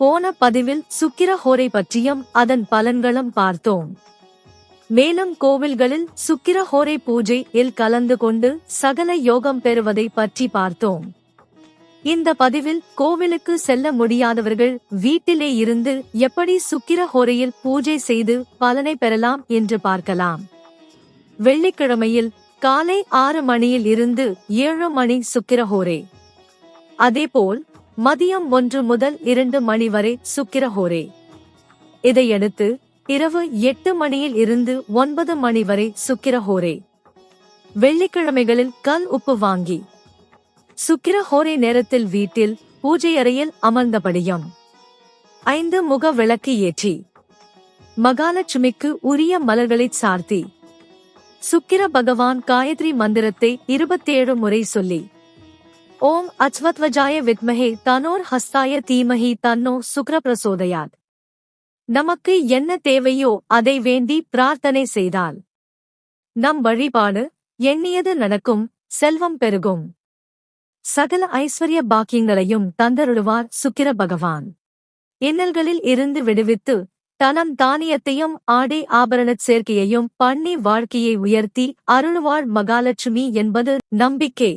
போன பதிவில் சுக்கிரஹோரை பற்றியும் அதன் பலன்களும் பார்த்தோம். மேலும் கோவில்களில் சுக்கிரஹோரை பூஜை இல் கலந்து கொண்டு சகல யோகம் பெறுவதை பற்றி பார்த்தோம். இந்த பதிவில் கோவிலுக்கு செல்ல முடியாதவர்கள் வீட்டிலே இருந்து எப்படி சுக்கிரஹோரையில் பூஜை செய்து பலனை பெறலாம் என்று பார்க்கலாம். வெள்ளிக்கிழமையில் காலை ஆறு மணியில் இருந்து ஏழு மணி சுக்கிரஹோரே. அதேபோல் மதியம் ஒன்று முதல் இரண்டு மணி வரை சுக்கிரஹோரே. இதையடுத்து இரவு எட்டு மணியில் இருந்து ஒன்பது மணி வரை சுக்கிரஹோரே. வெள்ளிக்கிழமைகளில் கல் உப்பு வாங்கி. சுக்கிரஹோரே நேரத்தில் வீட்டில் பூஜை அறையில் அமர்ந்தபடியும். ஐந்து முக விளக்கு ஏற்றி. மகாலட்சுமிக்கு உரிய மலர்களை சார்த்தி. சுக்கிர பகவான் காயத்ரி மந்திரத்தை இருபத்தேழு முறை சொல்லி. ஓம் அச்வத்வஜாய வித்மஹே தனோர் ஹஸ்தாய தீமஹி தன்னோ சுக்ர பிரசோதயாத் நமக்கு என்ன தேவையோ அதை வேண்டி பிரார்த்தனை செய்தால் நம் வழிபாடு எண்ணியது நடக்கும் செல்வம் பெருகும் சகல ஐஸ்வர்ய பாக்கியங்களையும் தந்தருளுவார் சுக்கிர பகவான் இன்னல்களில் இருந்து விடுவித்து தனம் தானியத்தையும் ஆடை ஆபரணச் சேர்க்கையையும் பண்ணி வாழ்க்கையை உயர்த்தி அருள்வாழ் மகாலட்சுமி என்பது நம்பிக்கை।